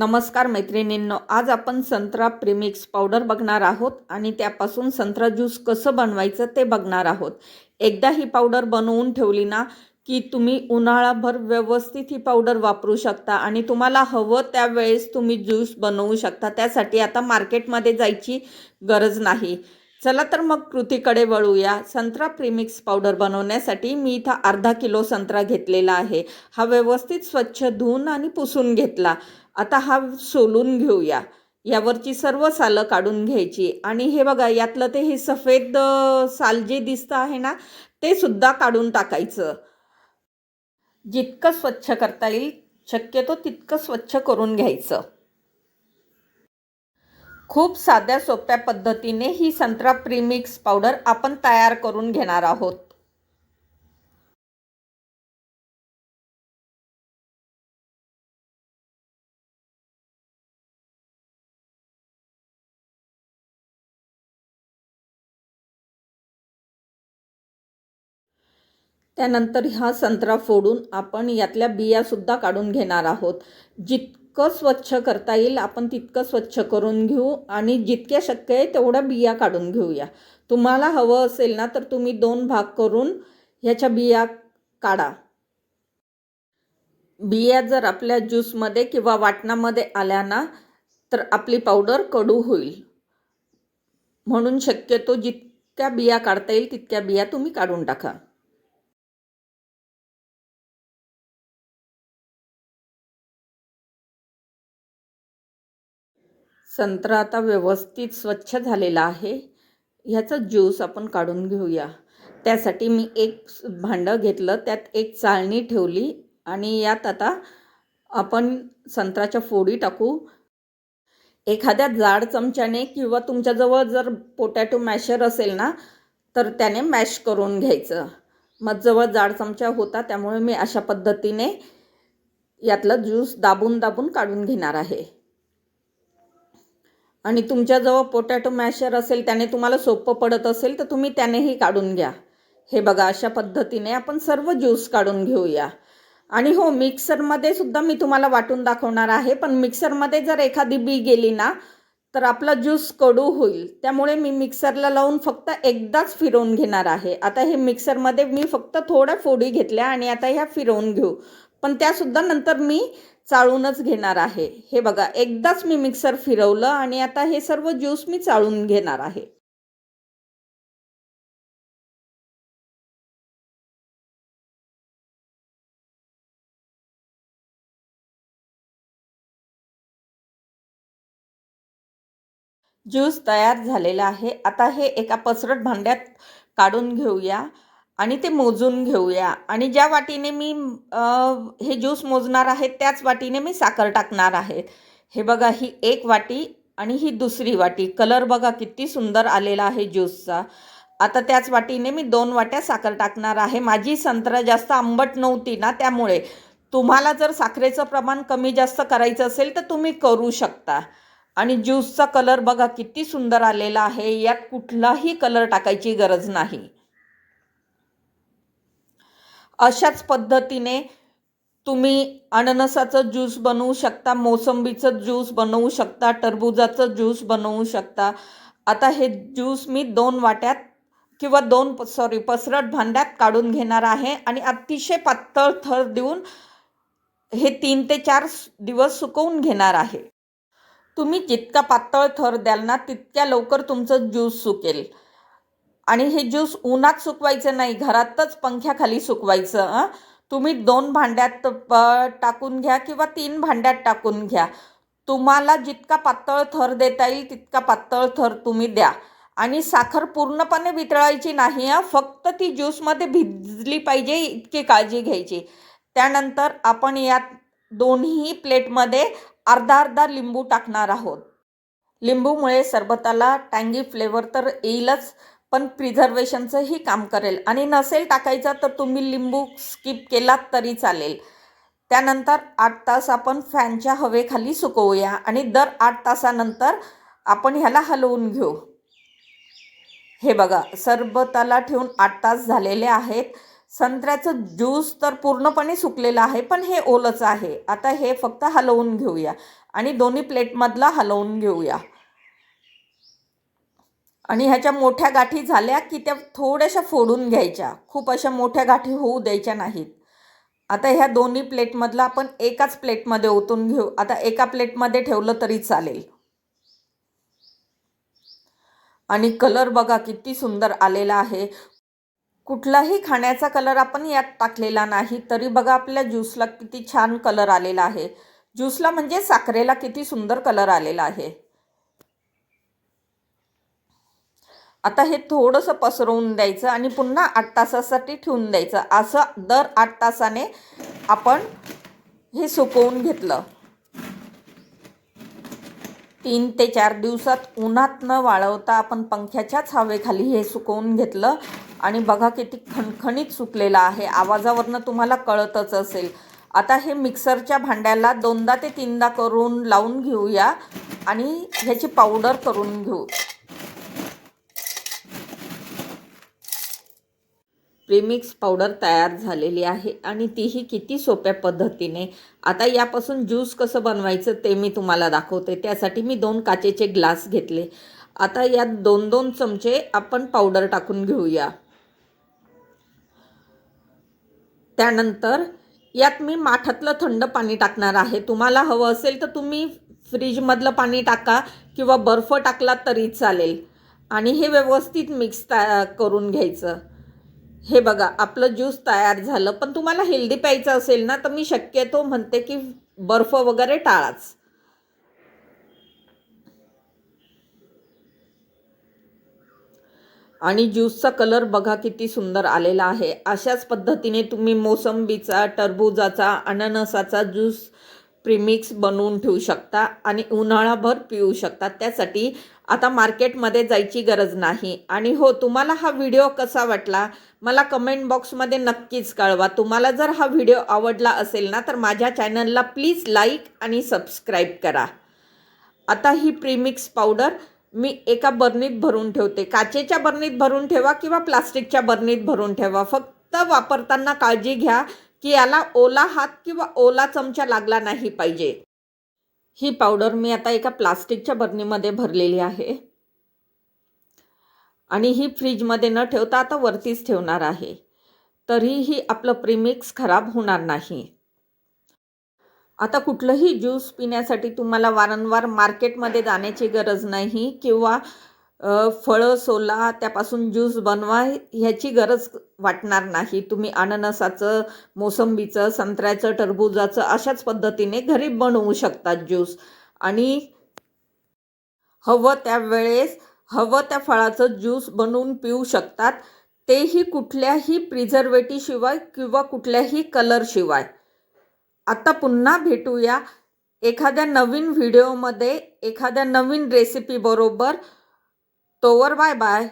नमस्कार मैत्रिणींनो आज आपण संत्रा प्रिमिक्स पावडर बघणार आहोत आणि त्यापासून संत्रा ज्यूस कसं बनवायचं ते बघणार आहोत. एकदा ही पावडर बनवून ठेवली ना की तुम्ही उन्हाळाभर व्यवस्थित ही पावडर वापरू शकता आणि तुम्हाला हवं त्यावेळेस तुम्ही ज्यूस बनवू शकता. त्यासाठी आता मार्केटमध्ये जायची गरज नाही. चला तर मग कृतीकडे वळूया. संत्रा प्रिमिक्स पावडर बनवण्यासाठी मी इथं अर्धा किलो संत्रा घेतलेला आहे. हा व्यवस्थित स्वच्छ धुवून आणि पुसून घेतला. आता हा सोलून घेऊया. यावरची सर्व सालं काढून घ्यायची. आणि हे बघा यातलं ते हे सफेद साल जे दिसतं आहे ना ते सुद्धा काढून टाकायचं. जितकं स्वच्छ करता येईल शक्यतो तितकं स्वच्छ करून घ्यायचं. खूप साध्या सोप्या पद्धतीने ही संत्रा प्रीमिक्स पावडर आपण तयार करून घेणार आहोत. त्यानंतर हा संत्रा फोडून आपण यातल्या बियासुद्धा काढून घेणार आहोत. जितकं स्वच्छ करता येईल आपण तितकं स्वच्छ करून घेऊ आणि जितक्या शक्य आहे तेवढ्या बिया काढून घेऊया. तुम्हाला हवं असेल ना तर तुम्ही दोन भाग करून ह्याच्या बिया काढा. बिया जर आपल्या ज्यूसमध्ये किंवा वाटणामध्ये आल्या ना तर आपली पावडर कडू होईल. म्हणून शक्यतो जितक्या बिया काढता येईल तितक्या बिया तुम्ही काढून टाका. संत्रा आता व्यवस्थित स्वच्छ झालेला आहे. ह्याचा ज्यूस आपण काढून घेऊया. त्यासाठी मी एक भांडं घेतलं त्यात एक चाळणी ठेवली आणि यात आता आपण संत्र्याच्या फोडी टाकू. एखाद्या जाड चमच्याने किंवा तुमच्याजवळ जर पोटॅटो मॅशर असेल ना तर त्याने मॅश करून घ्यायचं. माझजवळ जाड चमचा होता त्यामुळे मी अशा पद्धतीने यातलं ज्यूस दाबून दाबून काढून घेणार आहे. आणि तुमच्याजवळ पोटॅटो मॅशर असेल त्याने तुम्हाला सोपं पडत असेल तर तुम्ही त्यानेही काढून घ्या. हे बघा अशा पद्धतीने आपण सर्व ज्यूस काढून घेऊया. आणि हो मिक्सरमध्ये सुद्धा मी तुम्हाला वाटून दाखवणार आहे पण मिक्सरमध्ये जर एखादी बी गेली ना तर आपला ज्यूस कडू होईल. त्यामुळे मी मिक्सरला लावून फक्त एकदाच फिरवून घेणार आहे. आता हे मिक्सरमध्ये मी फक्त थोड्या फोडी घेतल्या आणि आता ह्या फिरवून घेऊ. पण त्यासुद्धा नंतर मी चाळूनच घेणार आहे. हे बघा एकदाच मी मिक्सर फिरवलं आणि आता हे सर्व ज्यूस मी चाळून घेणार आहे. ज्यूस तयार झालेला आहे. आता हे एका पसरट भांड्यात काढून घेऊया. आणि ते मोजून घेऊया. आणि ज्या वाटीने मी हे ज्यूस मोजणार आहे त्याच वाटीने मी साखर टाकणार आहे. हे बघा ही एक वाटी आणि ही दुसरी वाटी. कलर बघा किती सुंदर आलेला आहे ज्यूसचा. आता त्याच वाटीने मी दोन वाट्या साखर टाकणार आहे. माझी संत्रा जास्त आंबट नव्हती ना त्यामुळे. तुम्हाला जर साखरेचं प्रमाण कमी जास्त करायचं असेल तर तुम्ही करू शकता. आणि ज्यूसचा कलर बघा किती सुंदर आलेला आहे. यात कुठलाही कलर टाकायची गरज नाही. अशाच पद्धतीने तुम्ही अननसाचं ज्यूस बनवू शकता मोसंबीचं ज्यूस बनवू शकता टरबुजाचं ज्यूस बनवू शकता. आता हे ज्यूस मी दोन वाट्यात किंवा दोन सॉरी पसरट भांड्यात काढून घेणार आहे आणि अतिशय पातळ थर देऊन हे तीन ते चार दिवस सुकवून घेणार आहे. तुम्ही जितका पातळ थर द्याल ना तितक्या लवकर तुमचं ज्यूस सुकेल. आणि हे ज्यूस उन्हात सुकवायचं नाही घरातच पंख्याखाली सुकवायचं तुम्ही दोन भांड्यात प टाकून घ्या किंवा तीन भांड्यात टाकून घ्या. तुम्हाला जितका पातळ थर देता येईल तितका पातळ थर तुम्ही द्या. आणि साखर पूर्णपणे वितळायची नाही आहे फक्त ती ज्यूसमध्ये भिजली पाहिजे इतकी काळजी घ्यायची. त्यानंतर आपण यात दोन्ही प्लेटमध्ये अर्धा अर्धा लिंबू टाकणार आहोत. लिंबूमुळे सरबताला टँगी फ्लेवर तर येईलच. पण प्रिझर्वेशनचंही काम करेल. आणि नसेल टाकायचं तर तुम्ही लिंबू स्किप केलात तरी चालेल. त्यानंतर आठ तास आपण फॅनच्या हवेखाली सुकवूया आणि दर आठ तासानंतर आपण ह्याला हलवून घेऊ. हे बघा सरबताला ठेवून आठ तास झालेले आहेत. संत्र्याचं ज्यूस तर पूर्णपणे सुकलेलं आहे पण हे ओलंच आहे. आता हे फक्त हलवून घेऊया आणि दोन्ही प्लेटमधला हलवून घेऊया. आणि ह्याच्या मोठ्या गाठी झाल्या की त्या थोड्याशा फोडून घ्यायच्या. खूप अशा मोठ्या गाठी होऊ द्यायच्या नाहीत. आता ह्या दोन्ही प्लेटमधला आपण एकाच प्लेटमध्ये ओतून घेऊ. आता एका प्लेटमध्ये ठेवलं तरी चालेल. आणि कलर बघा किती सुंदर आलेला आहे. कुठलाही खाण्याचा कलर आपण यात टाकलेला नाही. तरी बघा आपल्या ज्यूसला किती छान कलर आलेला आहे. ज्यूसला म्हणजे साखरेला किती सुंदर कलर आलेला आहे. आता हे थोडंसं पसरवून द्यायचं आणि पुन्हा आठ तासासाठी ठेवून द्यायचं. असं दर आठ तासाने आपण हे सुकवून घेतलं. तीन ते चार दिवसात उन्हात न वाळवता आपण पंख्याच्याच हवेखाली हे सुकवून घेतलं. आणि बघा किती खणखणीत सुकलेलं आहे. आवाजावरनं तुम्हाला कळतच असेल. आता हे मिक्सरच्या भांड्याला दोनदा ते तीनदा करून लावून घेऊया आणि ह्याची पावडर करून घेऊ. प्रीमिक्स पावडर तयार झालेली आहे आणि तीही किती सोप्या पद्धतीने. आता यापासून ज्यूस कसं बनवायचं ते मी तुम्हाला दाखवते. त्यासाठी मी दोन काचेचे ग्लास घेतले. आता यात दोन दोन चमचे आपण पावडर टाकून घेऊया. त्यानंतर यात मी माठातलं थंड पाणी टाकणार आहे. तुम्हाला हवं असेल तर तुम्ही फ्रीजमधलं पाणी टाका किंवा बर्फ टाकला तरी चालेल. आणि हे व्यवस्थित मिक्स ता करून घ्यायचं. हे बघा आपलं ज्यूस तयार झालं पण तुम्हाला हेल्दी प्यायचं असेल ना तर मी शक्यतो म्हणते की बर्फ वगैरे टाळाच. आणि ज्यूसचा कलर बघा किती सुंदर आलेला आहे. अशाच पद्धतीने तुम्ही मोसंबीचा टरबुजाचा अननसाचा ज्यूस प्रीमिक्स बनवून ठेवू शकता आणि उन्हाळाभर पिऊ शकता. त्यासाठी आता मार्केटमध्ये जायची गरज नाही. आणि हो तुम्हाला हा व्हिडिओ कसा वाटला? मला कमेंट बॉक्समध्ये नक्कीच कळवा. तुम्हाला जर हा व्हिडिओ आवडला असेल ना तर माझ्या चॅनलला प्लीज लाईक आणि सबस्क्राईब करा. आता ही प्रीमिक्स पावडर मी एका बर्नीत भरून ठेवते. काचेच्या बर्नीत भरून ठेवा किंवा प्लास्टिकच्या बर्नीत भरून ठेवा. फक्त वापरताना काळजी घ्या. की याला ओला हात किंवा ओला चमचा लागला नाही पाहिजे. ही पावडर मी आता एका प्लास्टिकच्या बरणीमध्ये भरलेली आहे. आणि ही फ्रीजमध्ये न ठेवता आता वरतीच ठेवणार आहे. तरीही आपलं प्रीमिक्स खराब होणार नाही. आता कुठलंही ज्यूस पिण्यासाठी तुम्हाला वारंवार मार्केटमध्ये जाण्याची गरज नाही किंवा फळं सोला त्यापासून ज्यूस बनवा ह्याची गरज वाटणार नाही. तुम्ही अननसाचं मोसंबीचं संत्र्याचं टरबुजाचं अशाच पद्धतीने घरी बनवू शकता ज्यूस. आणि हवं त्यावेळेस हवं त्या फळाचं ज्यूस बनवून पिऊ शकतात. तेही कुठल्याही प्रिझर्वेटिशिवाय किंवा कुठल्याही कलरशिवाय. आता पुन्हा भेटूया एखाद्या नवीन व्हिडिओमध्ये एखाद्या नवीन रेसिपीबरोबर तोवर बाय बाय